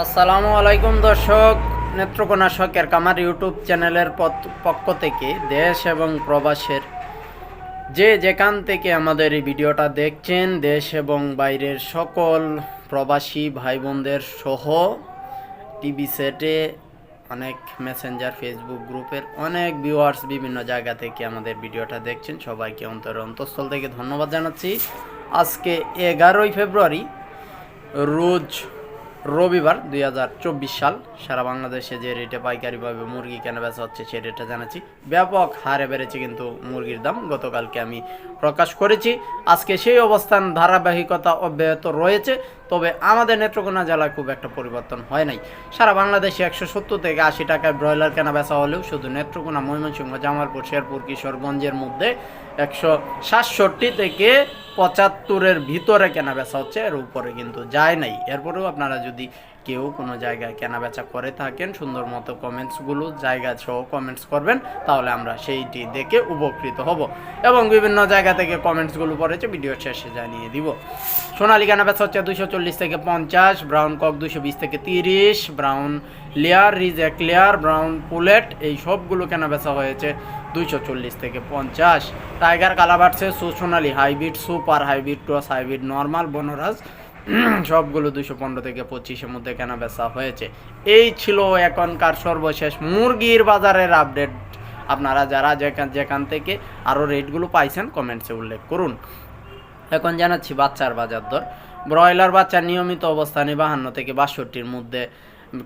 আসসালামু আলাইকুম দর্শক নেত্রকোনা শখের কামার ইউটিউব চ্যানেলের পক্ষ থেকে দেশ এবং প্রবাসের যে যেখান থেকে আমাদের এই ভিডিওটা দেখছেন, দেশ এবং বাইরের সকল প্রবাসী ভাই বোনদের সহ টিভি সেটে অনেক মেসেঞ্জার, ফেসবুক গ্রুপের অনেক ভিউয়ার্স বিভিন্ন জায়গা থেকে আমাদের ভিডিওটা দেখছেন। সবাইকে অন্তর অন্তঃস্থল থেকে ধন্যবাদ জানাচ্ছি। আজকে এগারোই ফেব্রুয়ারি, রোজ রবিবার দুই হাজার চব্বিশ সাল সারা বাংলাদেশে যে রেটে পাইকারিভাবে মুরগি কেনা বেচা হচ্ছে সেই রেটটা জানাচ্ছি। ব্যাপক হারে বেড়েছে কিন্তু মুরগির দাম। গতকালকে আমি প্রকাশ করেছি। আজকে সেই অবস্থান ধারাবাহিকতা অব্যাহত রয়েছে। তবে আমাদের নেত্রকোনা জেলায় খুব একটা পরিবর্তন হয় নাই। সারা বাংলাদেশে একশো সত্তর থেকে আশি টাকায় ব্রয়লার কেনা বেচা হলেও শুধু নেত্রকোনা, ময়মনসিংহ, জামালপুর, শেরপুর, কিশোরগঞ্জের মধ্যে একশো সাতষট্টি থেকে পঁচাত্তরের ভিতরে কেনা বেচা হচ্ছে, এর উপরে কিন্তু যায় নাই। এরপরেও আপনারা যদি কেউ কোনো জায়গায় কেনা বেচা করে থাকেন, সুন্দর মতো কমেন্টসগুলো, জায়গা সহ কমেন্টস করবেন, তাহলে আমরা সেইটি দেখে উপকৃত হব এবং বিভিন্ন জায়গা থেকে কমেন্টসগুলো পড়েছে, ভিডিও শেষে জানিয়ে দিব। সোনালি কেনা বেচা হচ্ছে দুশো চল্লিশ থেকে পঞ্চাশ ব্রাউন কক দুশো বিশ থেকে তিরিশ brown layer reject layer brown pullet এই সবগুলো কেনা বেচা হয়েছে? দুইশো চল্লিশ থেকে পঞ্চাশ। টাইগার কালাবার্সে সুসোনালি hybrid super hybrid cross hybrid normal Vanraja, সবগুলো দুশো পনেরো থেকে পঁচিশের মধ্যে কেনা বেচা হয়েছে? এই ছিল এখনকার সর্বশেষ মুরগির বাজারের আপডেট আপনারা যারা যেখান যেখান থেকে আরও রেটগুলো পাইছেন কমেন্টসে উল্লেখ করুন। এখন জানাচ্ছি বাচ্চার বাজার দর। ব্রয়লার বাচ্চার নিয়মিত অবস্থানে বাহান্ন থেকে বাষট্টির মধ্যে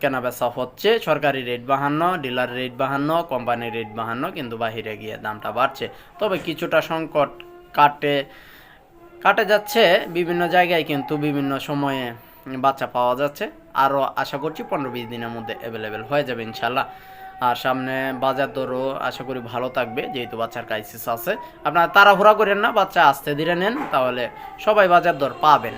কেনা বেচা হচ্ছে। সরকারি রেট বাহান্ন, ডিলার রেট বাহান্ন, কোম্পানির রেট বাহান্ন, কিন্তু বাহিরে গিয়ে দামটা বাড়ছে। তবে কিছুটা সংকট কাটে কাটে যাচ্ছে। বিভিন্ন জায়গায় কিন্তু বিভিন্ন সময়ে বাচ্চা পাওয়া যাচ্ছে। আরও আশা করছি পনেরো বিশ দিনের মধ্যে অ্যাভেলেবেল হয়ে যাবে ইনশাল্লাহ। আর সামনে বাজার দরও আশা করি ভালো থাকবে, যেহেতু বাচ্চার ক্রাইসিস আছে। আপনারা তাড়াহুড়া করেন না, বাচ্চা আস্তে ধীরে নেন, তাহলে সবাই বাজার দর পাবেন।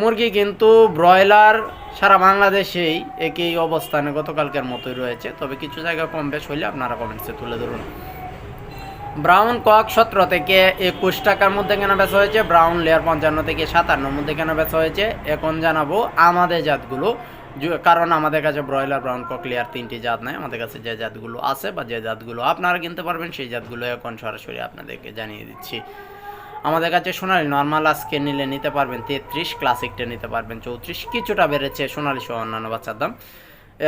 মুরগি কিন্তু ব্রয়লার সারা বাংলাদেশেই একই অবস্থানে গতকালকের মতোই রয়েছে। তবে কিছু জায়গা কম বেশ হইলে আপনারা কমেন্টসে তুলে ধরুন। ব্রাউন কক সতেরো থেকে একুশ টাকার মধ্যে কেনা বেচা হয়েছে, ব্রাউন লেয়ার পঞ্চান্ন থেকে সাতান্নর মধ্যে কেনা বেচা হয়েছে। এখন জানাব আমাদের জাতগুলো কারণ আমাদের কাছে ব্রয়লার, ব্রাউন কক, লেয়ার তিনটি জাত নাই। আমাদের কাছে যে জাতগুলো আছে বা যে জাতগুলো আপনারা কিনতে পারবেন, সেই জাতগুলো এখন সরাসরি আপনাদেরকে জানিয়ে দিচ্ছি। আমাদের কাছে সোনালি নর্মাল আজকে নিলে নিতে পারবেন তেত্রিশ, ক্লাসিকটা নিতে পারবেন চৌত্রিশ, কিছুটা বেড়েছে সোনালি সহ অন্যান্য বাচ্চার দাম।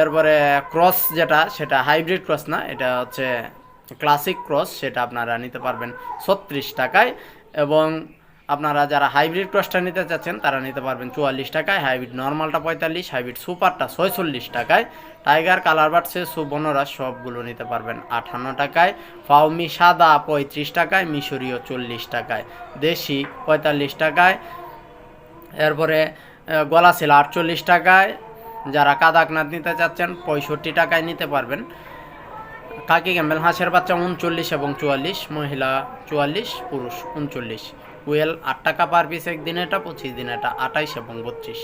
এরপরে ক্রস যেটা, সেটা হাইব্রিড ক্রস না, এটা হচ্ছে ক্লাসিক ক্রস, সেটা আপনারা নিতে পারবেন ছত্রিশ টাকায়। এবং আপনারা যারা হাইব্রিড ক্রসটা নিতে চাচ্ছেন, তারা নিতে পারবেন চুয়াল্লিশ টাকায়। হাইব্রিড নর্মালটা পঁয়তাল্লিশ, হাইব্রিড সুপারটা ছয়চল্লিশ টাকায়। টাইগার, কালার বাড়ছে সুবর্ণরা সবগুলো নিতে পারবেন আঠান্ন টাকায়। ফাউমি সাদা পঁয়ত্রিশ টাকায়, মিশরীয় চল্লিশ টাকায়। দেশি পঁয়তাল্লিশ টাকায়। এরপরে গলা ছিল আটচল্লিশ টাকায়। যারা কাদাকনাথ নিতে চাচ্ছেন, পঁয়ষট্টি টাকায় নিতে পারবেন। কাকি ক্যাম্বেল হাঁসের বাচ্চা উনচল্লিশ এবং চুয়াল্লিশ, মহিলা চুয়াল্লিশ, পুরুষ উনচল্লিশ। কুয়েল, আট টাকা পার পিস একদিন এটা পঁচিশ দিন এটা আটাইশ এবং বত্রিশ।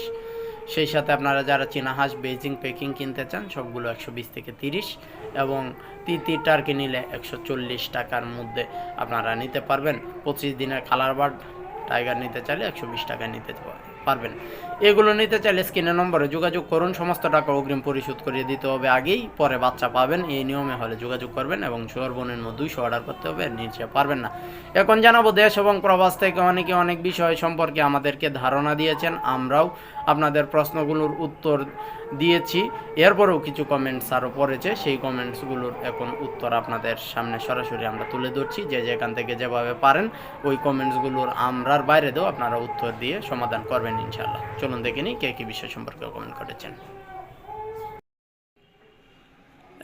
সেই সাথে আপনারা যারা চীনা হাঁস বেজিং পেকিং কিনতে চান, সবগুলো একশো বিশ থেকে তিরিশ এবং তিতি টার্কি নিলে একশো চল্লিশ টাকার মধ্যে আপনারা নিতে পারবেন। পঁচিশ দিনের কালার বার্ড টাইগার নিতে চাইলে একশো বিশ টাকা নিতে পারবেন। এগুলো নিতে চাইলে স্ক্রিনের নম্বরে যোগাযোগ করুন। সমস্ত টাকা অগ্রিম পরিশোধ করিয়ে দিতে হবে আগেই। পরে বাচ্চা পাবেন। এই নিয়মে হলে যোগাযোগ করবেন এবং সর্বনিম্ন দুইশো অর্ডার করতে হবে। নিচে পারবেন না। এখন জানাব দেশ এবং প্রবাস থেকে অনেকে অনেক বিষয় সম্পর্কে আমাদেরকে ধারণা দিয়েছেন। আমরাও আপনাদের প্রশ্নগুলোর উত্তর দিয়েছি। এরপরেও কিছু কমেন্টস আরও পড়েছে। সেই কমেন্টসগুলোর এখন উত্তর আপনাদের সামনে সরাসরি আমরা তুলে ধরছি। যে যেখান থেকে যেভাবে পারেন, ওই কমেন্টসগুলোর আমরার বাইরেতেও আপনারা উত্তর দিয়ে সমাধান করবেন ইনশাল্লাহ চলুন দেখে নিই কে কী বিষয় সম্পর্কে কমেন্ট করেছেন।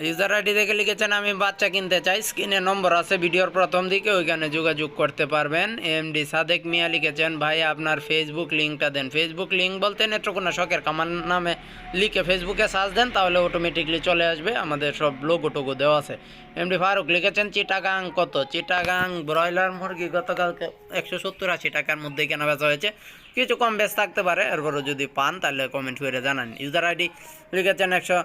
ইউজার আইডি দেখে লিখেছেন, আমি বাচ্চা কিনতে চাই। স্ক্রিনে নম্বর আছে, ভিডিওর প্রথম দিকে। ওইখানে যোগাযোগ করতে পারবেন। এমডি সাদেক মিয়া লিখেছেন, ভাই, আপনার ফেসবুক লিঙ্কটা দেন। ফেসবুক লিঙ্ক বলতে নেত্রকোনা শখের কামান নামে লিখে ফেসবুকে সার্চ দেন, তাহলে অটোমেটিকলি চলে আসবে। আমাদের সব লোগো টোগো দেওয়া আছে। এমডি ফারুক লিখেছেন, চিটাগাং কত? চিটাগাং ব্রয়লার মুরগি গতকালকে একশো সত্তর আশি টাকার মধ্যে কেনা বেচা হয়েছে। কিছু কম বেশ থাকতে পারে, এরপরও যদি পান তাহলে কমেন্ট করে জানান। ইউজার আইডি লিখেছেন একশো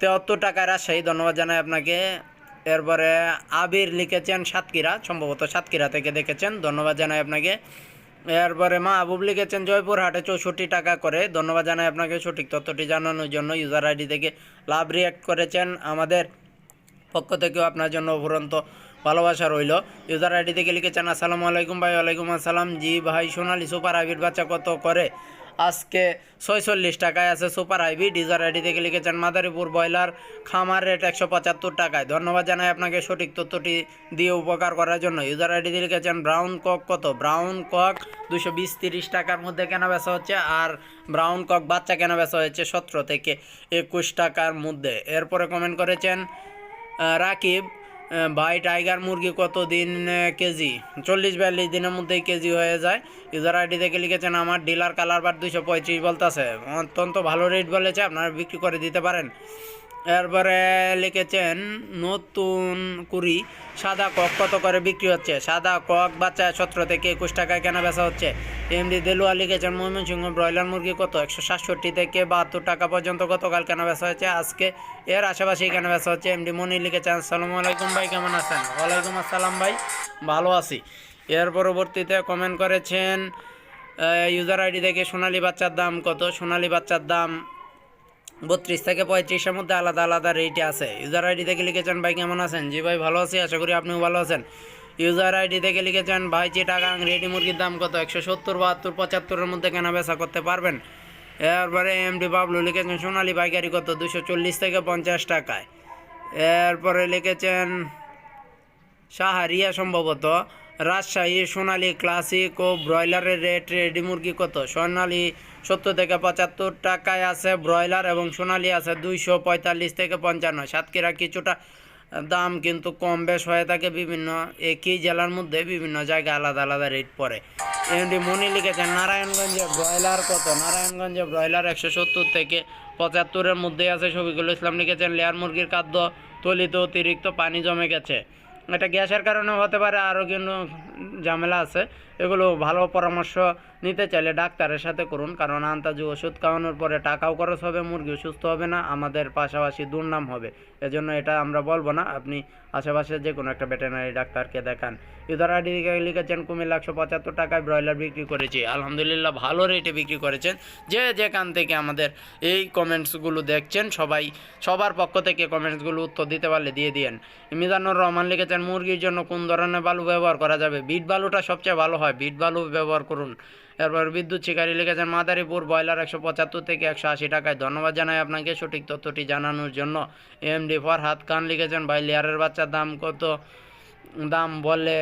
তেহাত্তর টাকা রাজশাহী, ধন্যবাদ জানাই আপনাকে। এরপরে আবির লিখেছেন সাতক্ষীরা, সম্ভবত সাতক্ষীরা থেকে দেখেছেন, ধন্যবাদ জানাই আপনাকে। এরপরে মা আবুব লিখেছেন জয়পুর হাটে চৌষট্টি টাকা করে, ধন্যবাদ জানাই আপনাকে, সঠিক তথ্যটি জানানোর জন্য ইউজার আইডি থেকে লাভ রিয়াক্ট করেছেন। আমাদের পক্ষ থেকেও আপনার জন্য অফুরন্ত ভালোবাসা রইল। ইউজার আইডি থেকে লিখেছেন আসসালামু আলাইকুম ভাই, ওয়ালাইকুম আসসালাম। জি ভাই, সোনালি সুপার হাইব্রিড বাচ্চা কত করে? আজকে ছয়চল্লিশ টাকায় আছে সুপার হাইব্রিড ইউজার আইডি থেকে লিখেছেন মাদারীপুর ব্রয়লার খামার রেট একশো পঁচাত্তর টাকায়। ধন্যবাদ জানাই আপনাকে সঠিক তথ্যটি দিয়ে উপকার করার জন্য। ইউজার আইডি দিয়ে লিখেছেন ব্রাউন কক কত? ব্রাউন কক দুশো বিশ তিরিশ টাকার মধ্যে কেনা বেচা হচ্ছে আর ব্রাউন কক বাচ্চা কেনা বেচা হচ্ছে সতেরো থেকে একুশ টাকার মধ্যে। এরপরে কমেন্ট করেছেন রাকিব ভাই, টাইগার মুরগি কত দিন কেজি? চল্লিশ বিয়াল্লিশ দিনের মধ্যেই কেজি হয়ে যায়। ইউজার আইডি থেকে লিখেছেন, আমার ডিলার কালার বার দুইশো পঁয়ত্রিশ বলতেছে। অত্যন্ত ভালো রেট বলেছে, আপনারা বিক্রি করে দিতে পারেন। এরপরে লিখেছেন, নতুন কুড়ি সাদা কক কত করে বিক্রি হচ্ছে? সাদা কক বাচ্চা সতেরো থেকে একুশ টাকায় কেনা বেচা হচ্ছে। এমডি দেলুয়া লিখেছেন, ময়মনসিংহ ব্রয়লার মুরগি কত? একশো সাতষট্টি থেকে বাহাত্তর টাকা পর্যন্ত গতকাল কেনা বেচা হচ্ছে আজকে এর আশেপাশেই কেনা বেচা হচ্ছে। এমডি মনি লিখেছেন আসসালামু আলাইকুম ভাই, কেমন আছেন? ওয়ালাইকুম আসসালাম ভাই, ভালো আছি। এর পরবর্তীতে কমেন্ট করেছেন ইউজার আইডি থেকে সোনালি বাচ্চার দাম কত? সোনালি বাচ্চার দাম বত্রিশ থেকে পঁয়ত্রিশের মধ্যে আলাদা আলাদা রেটে আছে। ইউজার আইডি থেকে লিখেছেন, ভাই, কেমন আছেন? জি, ভাই, ভালো আছি, আশা করি আপনিও ভালো আছেন। ইউজার আইডি থেকে লিখেছেন, ভাই, চিটাগাং রেডি মুরগির দাম কত? একশো সত্তর, বাহাত্তর, পঁচাত্তরের মধ্যে কেনা বেচা করতে পারবেন? এরপরে এমডি বাবলু লিখেছেন, সোনালী পাইকারি কত? দুশো চল্লিশ থেকে পঞ্চাশ টাকায়। এরপরে লিখেছেন, সাহারিয়া সম্ভবত। রাজশাহী সোনালী ক্লাসিক ও ব্রয়লারের রেট রেডি মুরগি কত? সোনালী সত্তর থেকে পঁচাত্তর টাকায় আছে ব্রয়লার এবং সোনালী আছে দুইশো পঁয়তাল্লিশ থেকে পঞ্চান্ন। সাতক্ষীরা কিছুটা দাম কিন্তু কম বেশ হয়ে থাকে বিভিন্ন একই জেলার মধ্যে বিভিন্ন জায়গায় আলাদা আলাদা রেট পড়ে। এমডি মনি লিখেছেন, নারায়ণগঞ্জে ব্রয়লার কত? নারায়ণগঞ্জে ব্রয়লার একশো সত্তর থেকে পঁচাত্তরের মধ্যে আছে। শফিকুল ইসলাম লিখেছেন, লেয়ার মুরগির খাদ্য তলিতে অতিরিক্ত পানি জমে গেছে। এটা গ্যাসের কারণেও হতে পারে আরও কিন্তু ঝামেলা আছে, এগুলো ভালো পরামর্শ নিতে চাইলে ডাক্তারের সাথে করুন, কারণ আন্তাজু ওষুধ খাওয়ানোর পরে টাকাও খরচ হবে মুরগি সুস্থ হবে না, আমাদের পাশাপাশি দুর্নাম হবে। এজন্য এটা আমরা বলব না, আপনি আশেপাশে যে কোনো একটা ভেটেনারি ডাক্তারকে দেখান। ইউজার আইডি লিখেছেন কুমিল্লা একশো পঁচাত্তর টাকায় ব্রয়লার বিক্রি করেছি। আলহামদুলিল্লাহ, ভালো রেটে বিক্রি করেছেন। যে যেখান থেকে আমাদের এই কমেন্টসগুলো দেখছেন, সবাই, সবার পক্ষ থেকে কমেন্টসগুলো উত্তর দিতে পারলে দিয়ে দিয়েন। মিজানুর রহমান লিখেছেন, মুরগির জন্য কোন ধরনের বালু ব্যবহার করা যাবে? বিট বালুটা সবচেয়ে ভালো হয়। বিট বালু ব্যবহার করুন। এরপর বিদ্যুৎ শিকারী লিখেছেন, মাদারীপুর ব্রয়লার একশো পঁচাত্তর থেকে একশো আশি টাকায় ধন্যবাদ জানাই আপনাকে। সঠিক তথ্যটি জানানোর জন্য এম এমডি ফরহাদ খান লিখেছেন, ভাই, লেয়ারের বাচ্চার দাম কত? দাম বলে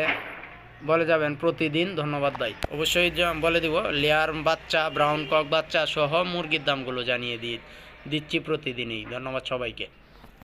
বলে যাবেন প্রতিদিন, ধন্যবাদ ভাই। অবশ্যই বলে দিব, লেয়ার বাচ্চা, ব্রাউন কক বাচ্চা সহ মুরগির দামগুলো জানিয়ে দিয়ে দিচ্ছি প্রতিদিনই। ধন্যবাদ সবাইকে।